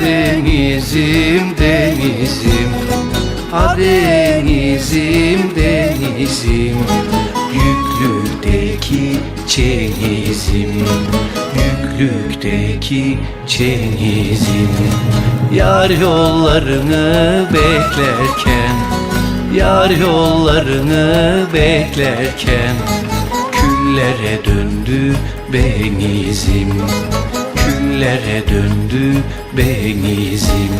denizim denizim. A denizim. Denizim Yüklükteki çeyizim Yüklükteki çeyizim Yar yollarını beklerken Yar yollarını beklerken Küllere döndü benizim Küllere döndü benizim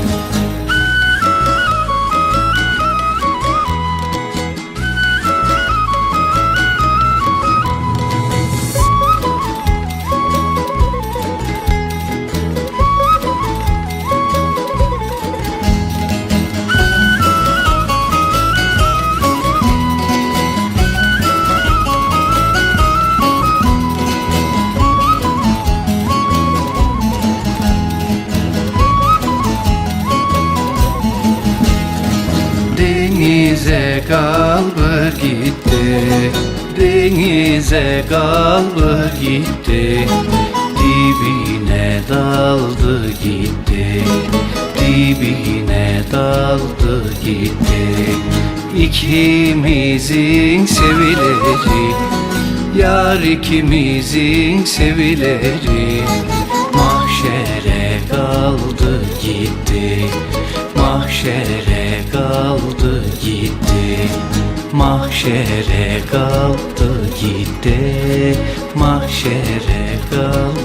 Denize kalbur gitti Denize kalbur gitti. Dibine daldı gitti Dibine daldı gitti. İkimizin sevileri Yar ikimizin sevileri. Mahşere kaldı gitti Mahşere Mahşere kaldı gitti Mahşere kaldı